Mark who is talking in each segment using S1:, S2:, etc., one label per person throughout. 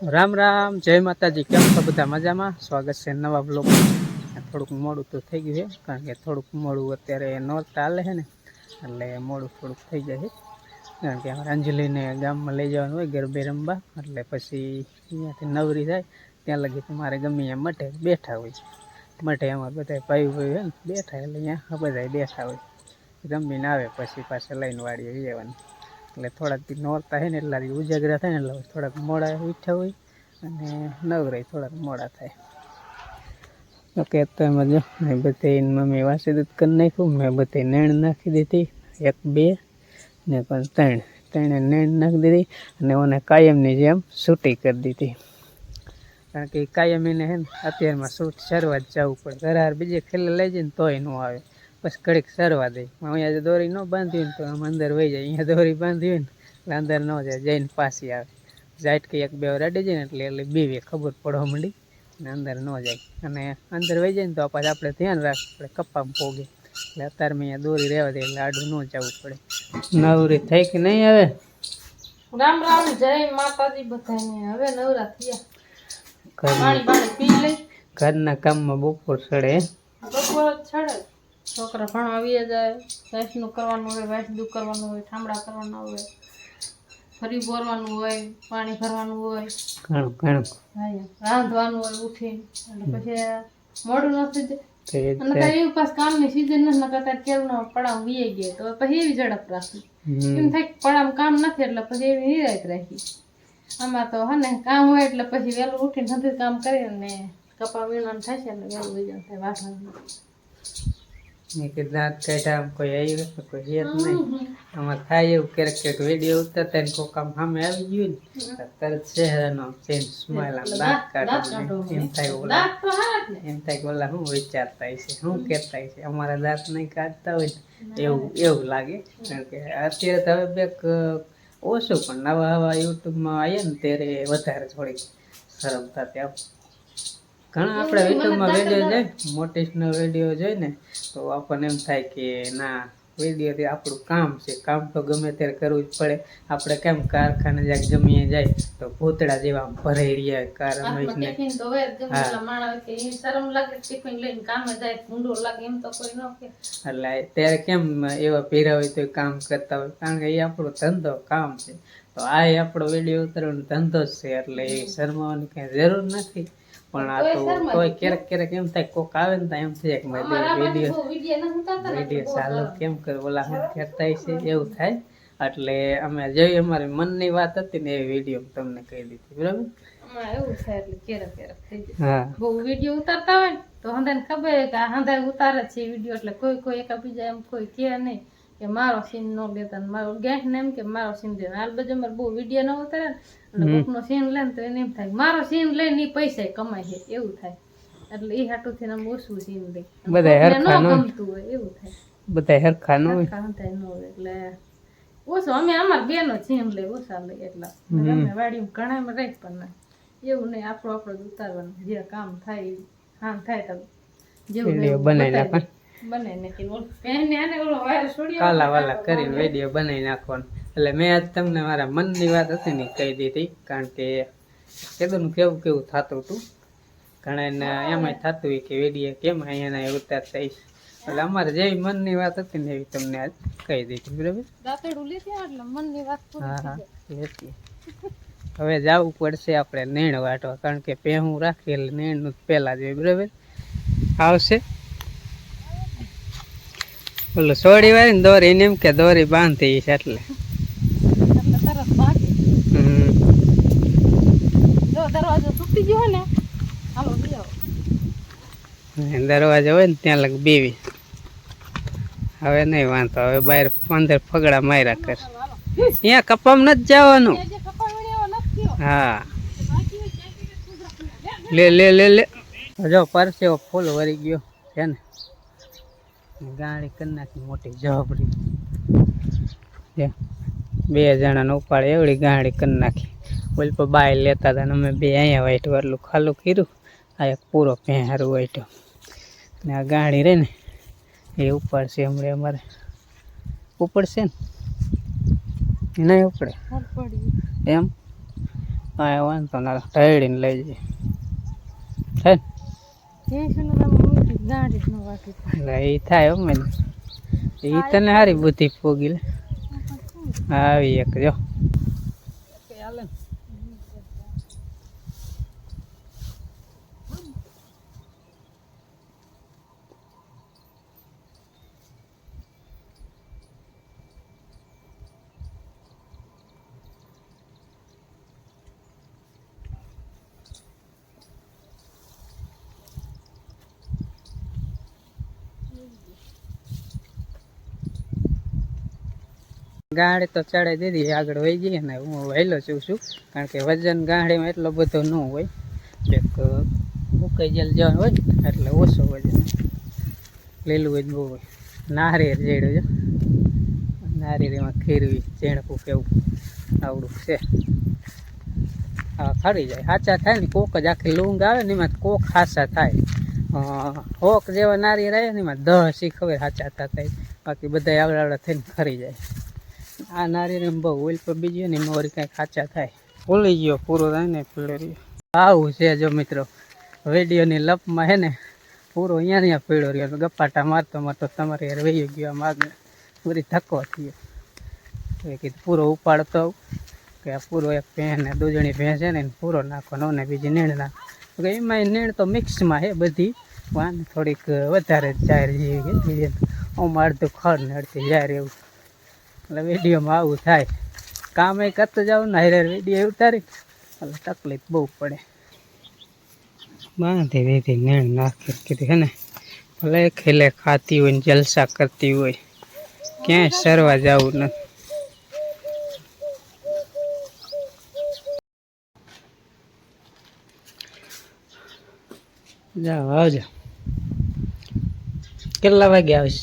S1: રામ રામ, જય માતાજી. કેમ છો બધા મજામાં? સ્વાગત છે નવા બ્લોક થોડુંક મોડું તો થઈ ગયું છે, કારણ કે થોડુંક મોડું અત્યારે નોરતા હાલે છે ને, એટલે મોડું થોડુંક થઈ જાય છે. કારણ કે અમારે અંજલિને ગામમાં લઈ જવાનું હોય ગરબે રમવા એટલે પછી અહીંયાથી નવરી થાય, ત્યાં લગી મારે ગમે એમ મઠે બેઠા હોય મઠે અમારે બધા ભાઈ ભાઈ હોય ને, બેઠા એટલે અહીંયા બધા બેઠા હોય રમીને આવે પછી પાછા લઈને વાડીએ જવાનું. એટલે થોડાક દી નોરતા હોય ને એટલા દી ઉજાગરા થાય ને એટલે થોડાક મોડા ઉઠ્યા હોય અને નવરાય થોડાક મોડા થાય. ઓકે તો એમ જો, મેં બધી મમ્મી વાસી દૂધ કરી નાખ્યું, મેં બધી નેણ નાખી દીધી, એક બે, ને પણ ત્રણ, ત્રણે નેણ નાખી દીધી અને મને કાયમની જેમ છૂટી કરી દીધી. કારણ કે કાયમ એને હે ને, અત્યારમાં શૂટ શરૂઆત જવું પડે. ઘરાર બીજે ખેલે લઈ જઈને તોય ન આવે. બસ ઘડીક સરવા દે. અહીંયા જો દોરી ન બાંધી હોય ને તો આમ અંદર વહી જાય. અહીંયા દોરી બાંધી હોય ને એટલે અંદર ન જાય. જઈને પાછી આવે. જાઈટ કે એક બે રડી જાય ને એટલે એટલે બીવે ખબર પડવા માંડી ને અંદર ન જાય. અને અંદર વહી જાય ને તો પાછા આપણે ધ્યાન રાખવું પડે. કપ્પામાં પોગે. એટલે અત્યારે મેં અહીંયા દોરી રહેવા દે એટલે આડું ન જવું પડે. નવરી થઈ કે નહીં આવે
S2: રામ રામ જય માતાજી બધાને. હવે નવરા થયા.
S1: ઘરના કામમાં બપોર ચડે
S2: બપોર છડે છોકરા ભણવા આવી જાય. વાંસનું કરવાનું હોય વાંસદું કરવાનું હોય ઠામડા કરવાના હોય ફરી બોરવાનું હોય પાણી ભરવાનું હોય. રાંધવાનું હોય ઉઠીને. એટલે પછી મોડું નથી અને તારે પાસ કામની સીઝન નથી નકર તારે કેળનો પડાવ વીએ ગયો તો પછી એવી ઝડપ રાખી. એમ થાય પડામ કામ નથી એટલે પછી એવી નિરાયત રાખી. આમાં તો હને કામ હોય એટલે પછી વહેલું ઉઠીને નથી કામ કરીએ ને કપા વીણવાનું થશે એટલે વહેલું વહી થાય વાસણ
S1: કીધું દાંત કાઢ્યા આમ કોઈ આવ્યું કોઈ જ નહીં. આમાં થાય એવું ક્યારેક ક્યારેક વીડિયો ઉતરતા ને કોક આમ સામે આવી ગયું ને તરત ચહેરાનો ચેન્જ સ્માઈલ આમ દાંત કાઢો એમ થાય ઓલા. એમ થાય કે ઓલા શું વિચારતા છે શું કહેતા છે અમારા દાંત નહીં કાઢતા હોય ને એવું એવું લાગે. કારણ કે અત્યારે તો હવે બેક ઓછું પણ નવા નવા યુટ્યુબમાં આવીએ ને ત્યારે વધારે થોડીક શરમ થતી આમ. ઘણા આપણે યુટ્યુબમાં વીડિયો જોઈ મોટિવેશનલ વીડિયો જોઈ ને તો આપણને એમ થાય કે ના વિડીયોથી આપણું કામ છે. કામ તો ગમે ત્યારે કરવું જ પડે. આપણે કેમ કારખાને જ્યાં જમીએ જાય તો ભૂતડા જેવા ભરાઈ રહ્યા કાર
S2: હાથમાં
S1: ને
S2: ટિફિન તો હોય જ ગમે એટલા
S1: ત્યારે કેમ એવા પહેરા હોય તો કામ કરતા હોય? કારણ કે એ આપણો ધંધો કામ છે. તો આ આપણો વીડિયો ઉતરવાનો ધંધો જ છે એટલે એ શરમાવાની કઈ જરૂર નથી. પણ આ તો તોય ક્યારેક ક્યારેક એમ થાય કોક આવે ને એમ થાય કે મારે વીડિયો
S2: વીડિયો
S1: ચાલુ કેમ કરે? ઓલા હું કહેતા છે એવું થાય. એટલે અમે જોઈ અમારી મનની વાત હતી ને એ વીડિયો તમને કહી દીધી. બરાબર?
S2: એવું થાય એટલે ક્યારેક ક્યારેક થઈ જાય.
S1: હા.
S2: બહુ વીડિયો ઉતારતા હોય ને તો હંધાને ખબર કે આ હંધાય ઉતારે છે વીડિયો એટલે કોઈ કોઈ એકબીજા એમ કોઈ કહે નહીં કે મારો સીન ન લેતા મારો ગેસ ને એમ કે મારો સીન દે. હાલ બધું અમારે બહુ વીડિયો ન ઉતારે ને એટલે કોકનો સીન લે ને તો એને એમ થાય મારો સીન લઈને ઈ પૈસા કમાય છે. એવું થાય. એટલે એ હાટું થઈને આમ ઓછું સીન લે. બધા
S1: હરખા
S2: ન
S1: ન
S2: ગમતું હોય એવું થાય.
S1: બધા હરખા ન હોય.
S2: હરખા ન હોય એટલે ઓછું અમે અમાર બેનો સીન લે ઓછા લે એટલા. અમે વાડી ઘણા રહી પણ ના. એવું નહીં આપણો આપણો જ ઉતારવાનું. જે કામ થાય હામ થાય તો જેવું
S1: બનાવી નાખવાનું.
S2: બનાવી નાખીને ઓલું. પહેરને આને ઓલો વાયર છોડી
S1: કાલા વાલા કરીને વીડિયો બનાવી નાખવાનો. એટલે મેં આજ તમને મારા મનની વાત હતી ને કહી દીધી કારણ કે કીધું કેવું કેવું થતું હતું. ઘણા એમાં થતું હોય કે વેડીએ કેમ અહીંયા ઉતાર થઈશ. એટલે અમારે જેવી મનની વાત હતી ને એવી તમને આજ કહી દીધી બરાબર? હા હા. હવે જવું પડશે આપણે નેણ વાટવા કારણ કે પહેવું રાખી એટલે નેણનું જ જોઈએ બરાબર? આવશે. ઓલું સોડી વાળી ને દોરી ને એમ કે દોરી બાંધી છે એટલે
S2: તરત ભાગી
S1: હમ.
S2: જો દરવાજો તૂટી ગયો હોય ને હાલો લઈ આવો
S1: અને દરવાજો હોય ને ત્યાં લગ બેવી. હવે નહીં વાંધો, હવે બહાર અંદર ફગડા માર્યા કર. અહીંયા કપામ નથી જવાનું. હા. લે લે લે લે. જો, પરસેવો ફૂલ વરી ગયો છે ને. ગાડી કરી નાખી મોટી જવાબડી બે જણાને ઉપાડ એવડી ગાડી કરી નાખી. બોલ પર બાય લેતા હતા ને અમે બે અહીંયા વાઈટ એટલું ખાલું કર્યું. આ એક પૂરો પહેરું વાઈટો ને આ ગાડી રહે ને એ ઉપાડશે હમણાં અમારે. ઉપડશે ને? નહીં ઉપડે? એમ? હા વાંધો ના ઢળીને લઈ જઈએ. હે એ થાય અમે એ તને સારી બુદ્ધિ પોગી લે. આવી એક જો. ગાંડી તો ચડાઈ દીધી આગળ વહી જઈએ ને હું વહેલો છું છું. કારણ કે વજન ગાંડીમાં એટલો બધો ન હોય. એક ઉકાઈ જેલ જવાનું હોય એટલે ઓછો વજન. લીલું જ બહુ હોય. નારિયેર જેડું છે. નારિયેરીમાં ખીરવી ચેણકું કેવું આવડું છે. હા, ખરી જાય. સાચા થાય ને, કોક જ આખી લૂંગ આવે ને, એમાં કોક ખાસા થાય. હોક જેવા નારી આવે ને એમાં દહ શી ખબર સાચા કઈ બાકી બધા આવડા આવડા થઈને ખરી જાય. આ નારિયેળ બહુ ઓઇલ પર બીજી ને એમાં વળી કાંઈ ખાચા થાય. ભૂલી ગયો પૂરો થાય ને પીળો રહ્યો. આવું છે જો મિત્રો. વિડીયોની લપમાં હે ને પૂરો અહીંયા અહીંયા પીળો રહ્યો. ગપ્પાટા મારતો મારતો તમારે યાર વહી ગયો આમ આગળ. બધી ધક્કો થયો. એ કીધું પૂરો ઉપાડતો કે આ પૂરો એક ભેં ને દૂધણી ભેં છે ને પૂરો નાખવાનો ને બીજી નીણ નાખ. તો એમાં નીણ તો મિક્સમાં છે બધી. વાન થોડીક વધારે જાહેર જેવી બીજી આમ અડધું ખડ ને અડધી જાહેર એવું. એટલે વિડીયોમાં આવું થાય. કામ એ કરતો જાવ ને હારે વીડિયો ઉતારી. એટલે તકલીફ બહુ પડે. બાંધી દીધી, નેણ નાખી કીધી હે ને? ભલે ખેલે ખાતી હોય ને જલસા કરતી હોય, ક્યાંય સરવા જવું નથી. જાઓ આવજો. કેટલા વાગે આવીશ?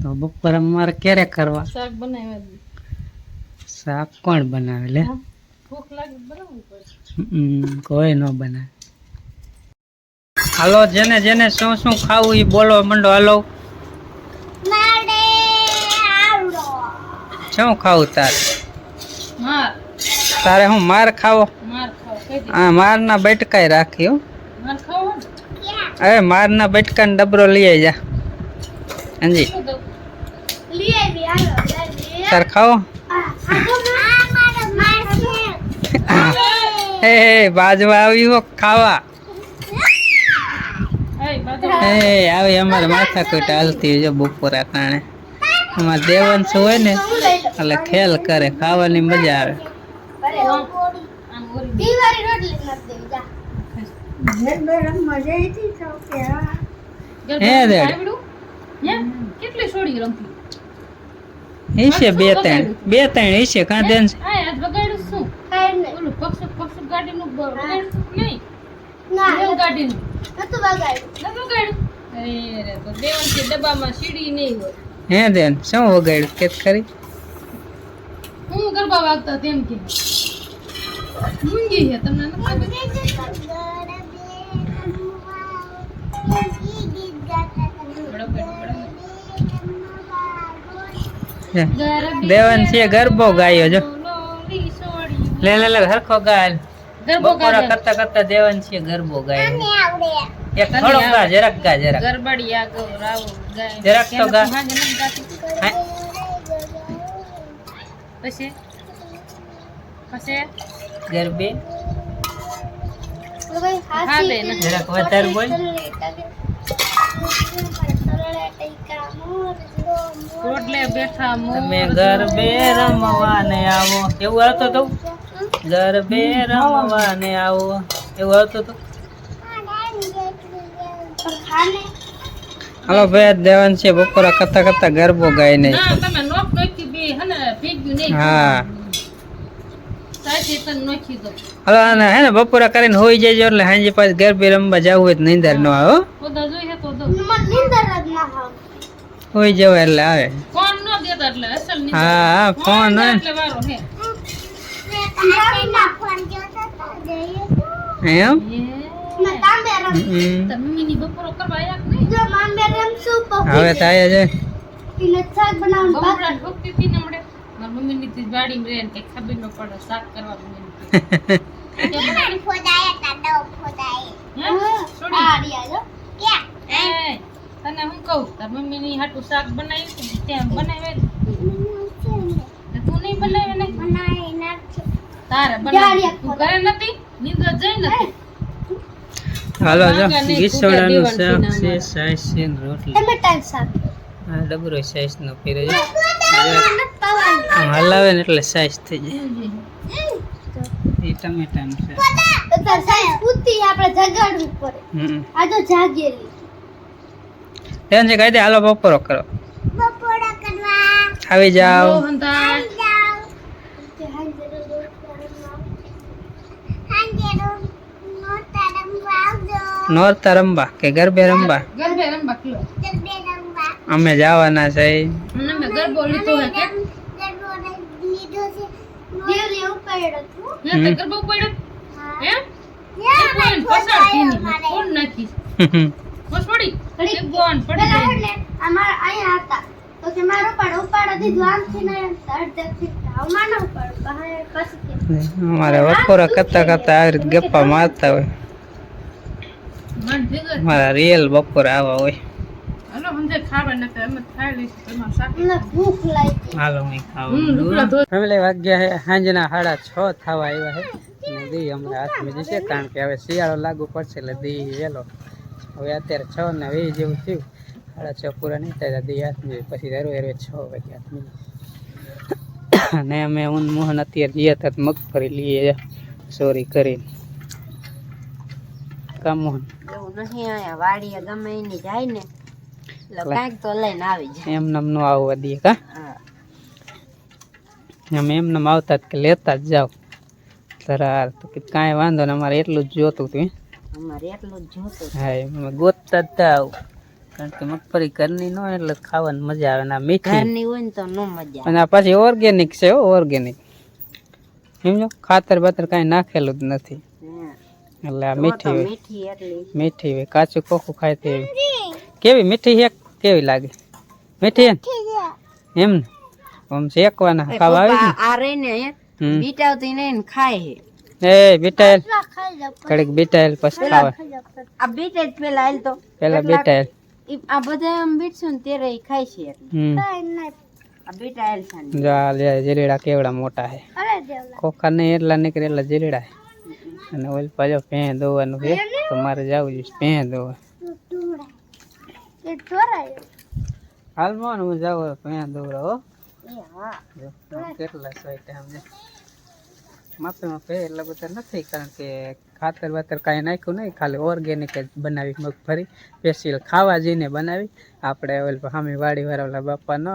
S1: તો બપોર અમારે ક્યારે કરવા?
S2: શાક બનાવ્યા
S1: શાક કોણ બનાવે લે?
S2: હા. ભૂખ લાગે બનાવવું
S1: કોઈ ન બનાવે. હાલો જેને જેને શું શું ખાવું એ બોલો મંડો હાલો. શું ખાવું તારે? તારે હું માર ખાવો?
S2: માર. કઈ
S1: આ મારના બટકાઈ રાખી હો.
S2: માર ખાવો ને
S1: મારના બટકાનો ડબરો લઈ આવી જા હાજી.
S2: ખાઓ
S1: તાર ખાવો. હે. હે બાજવા આવી હો ખાવા.
S2: એ
S1: અમારે આવી અમારે માથાકૂટ હાલતી હોય જો બપોરા કારણે. એમાં દેવંશ હોય ને એટલે ખેલ કરે ખાવાની મજા આવે.
S2: આમ ઓરી
S1: હે દેડ.
S2: હે કેટલી છોડી રમતી?
S1: હશે બે ત્રણ બે ત્રણ હશે કાં દેન છે?
S2: આજ બગાડ્યું શું? ઓલું પક્ષ પક્ષ ગાડીનું બ- બગાડ્યું શું? નહીં? રેલ ગાડીનું. નતું બગાડ્યું અરે રે તો દેવાંશી ડબ્બામાં સીડી નહીં હોય.
S1: હે દેન શું વગાડ્યું? કેત ખરી
S2: હું ગરબા વાગતા તેમ કે. મૂંગી છે તમને બરાબર.
S1: હે.
S2: ગરબી
S1: ગાયો જો. લે લે લે હરખો ગાય.
S2: ગરબો ગાય
S1: કરતા કરતા દેવન છે ગરબો ગાય. એક થોડો ગા જરાક ગા જરાક.
S2: ગરબડિયા ગૌરાવો ગાય.
S1: જરાક તો ગા.
S2: પછી? પછી?
S1: ગરબે. જરાક વધારે બોલ.
S2: રોટલે બેઠા
S1: તમે ગરબે રમવાને આવો. એવું આવતો તો ગરબે રમવાને આવો. એવું આવતો તો હાલો ભાઈ દેવાન છે. બપોરા કરતા કરતા ગરબો ગાય નહીં. હા.
S2: નાખી
S1: આને હે ને બપોરા કરીને હોઈ જાય એટલે હાંજે પાછ ઘર બે રમવા જવું હોય તો નિંદર ન આવો હોય
S2: ખોદા જોઈએ તો દો
S1: હોઈ જવાય એટલે આવે.
S2: ફોન ન દેતા એટલે અસલ નહીં
S1: હા હા ફોન હોય હવે
S2: એટલે વારો કે
S1: તો
S2: મારી તને હું કહું તાર હાટું શાક ત્યાં બનાવે નહીં બનાવે ને? તારે બનાવે તું ઘરે નથી? નીંદર જઈ નથી?
S1: હાલો જો ગીસોડાનું શાક છે ડબરો સાઈઝ નો પીરે હલાવે ને એટલે સાઈઝ થઈ જાય. એ ટમેટાનું છે. હમ. એમ છે કહી દે હાલો બપોરો કરો. આવી જાઓ.
S2: ઓ હંધાય.
S1: નોરતા રમવા કે ગરબે રમવા. અમે જવાના છે.
S2: અને બોલી તો હે કે હે તે ગરબો પડ્યો હે. એક બોન પસાર થઈને મેં કોણ નાખી મસોડી એક બોન પડી. ગઈ
S3: અમારા અહીંયા હતા તો કે મારો પાડો ઉપાડો દીધું આમથી ને અડધેકથી હમણાં ન ઉપાડો પછી
S1: અમારે બપોરા કરતા કરતા આવી રીતે ગપ્પા મારતા હોય.
S2: મન
S1: મારા રિયલ બપોર આવા હોય.
S2: હંધે ખાવા નકર એમ જ ખાઈ લઈશું તમારે શાક
S3: અમને ભૂખ લાગી.
S1: હાલો હું
S2: હમ ઢોકળા ધો
S1: ફેમિલી વાગ્યા છે સાંજના સાડા છ થવા આવ્યા હે. અને દી હમણાં હાથમાં જશે કારણ કે હવે શિયાળો લાગુ પડશે એટલે દી વેલો. હવે અત્યારે છ ને વીસ જેવું થયું. સાડા છ પૂરા નહીં થાય દી હાથમાં પછી છ વાગે હાથમાં અને અમે ઊન મોહન અત્યારે ગયા હતા તો મગફળી લઈએ ચોરી કરી કા મોહન.
S3: એવું નહીં અહીંયા વાડીએ ગમે એની જાય ને. કાંઈક તો લઈને આવી જાય
S1: એમ નામ આવવા દઈએ કા? અમે એમ નામ આવતા કે લેતા જ જાઓ. તરાર તો કે કાંઈ વાંધો ને અમારે એટલું જ જોતું હતું.
S3: અમારે એટલું જ જોતું
S1: હા એમ ગોતતા જ થાવ કારણ કે મગફળી ઘરની ન હોય એટલે ખાવાની મજા આવે ના મીઠી.
S3: ઘરની હોય ને તો ન મજા
S1: અને આ પાછી ઓર્ગેનિક છે હો ઓર્ગેનિક સમજો? ખાતર બાતર કાંઈ નાખેલું જ નથી. એટલે આ મીઠી
S3: મીઠી એટલી.
S1: મીઠી કાચું કોખું ખાય તે કેવી મીઠી છે? કેવી લાગે? મીઠી છે ને? એમ ને? આમ શેકવાના.
S3: એ
S1: ખાવા આવી
S3: પપ્પા આ રહી ને
S1: હમ.
S3: બીટાવતી નહીં ને ખાય છે.
S1: એ બીટાયેલ કડીક બીટાયેલ પછી? ખાવા.
S3: આ બીટ જ પેલા હાલ તો.
S1: પેલા બીટાયેલ
S3: ઈ આ બધા આમ બીટશું ને ત્યારે ઈ ખાય છે એટલે.
S1: હમ.
S3: આ બીટા હાલ છે ને.
S1: જો આ લે જીરીડા કેવડા મોટા છે. ખોખા નહીં એટલા નીકળે એટલા જીરીડા છે. અને ઓલ પાછો ભેં દોવાનું છે તો મારે જવું જોઈએ ભેં દોવા. હાલમાં હું જાઉં ત્યાં દોરો કેટલા સોય ટાઈમ છે માપે માપે એટલા બધા નથી કારણ કે ખાતર વાતર કાંઈ નાખ્યું નહીં ખાલી ઓર્ગેનિક જ બનાવી મગફળી સ્પેશિયલ ખાવા જઈને બનાવી. આપણે ઓલ સામે વાડી વાળા ઓલા બાપાનો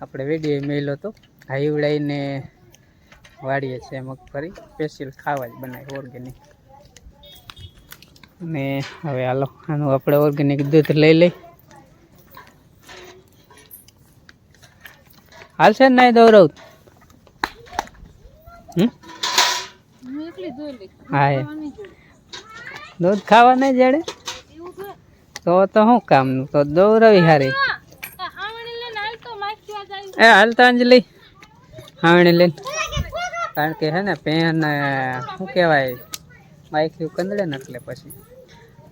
S1: આપણે વીડિયો મેલ્યો હતો હાઈવડાઈને વાડીએ છે મગફળી સ્પેશિયલ ખાવા જ બનાવી ઓર્ગેનિક અને હવે હાલો આનું આપણે ઓર્ગેનિક દૂધ લઈ લઈ. હાલશે ને નહીં દોરવ
S2: હું
S1: દૂધ ખાવા નહીં જડે? તો તો શું કામનું? તો દોરવી હારી. એ હાલ તો અંજલિ હાવણી લઈને. કારણ કે હે ને પેન શું કહેવાય માઇક કંદડે ને એટલે પછી.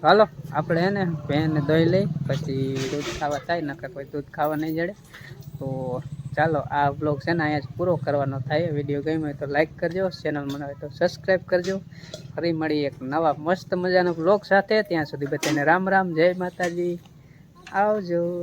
S1: હાલો, આપણે એને ભેને દહીં લઈ, પછી દૂધ ખાવા થાય, નકર કોઈ દૂધ ખાવા નહીં જડે. તો ચાલો, આ બ્લોગ છે ને અહીંયા જ પૂરો કરવાનો થાય. વીડિયો ગમ્યો હોય તો લાઈક કરજો ચેનલ મને હોય તો સબસ્ક્રાઈબ કરજો. ફરી મળી એક નવા મસ્ત મજાનો બ્લોગ સાથે. ત્યાં સુધી બધાને રામ રામ, જય માતાજી. આવજો.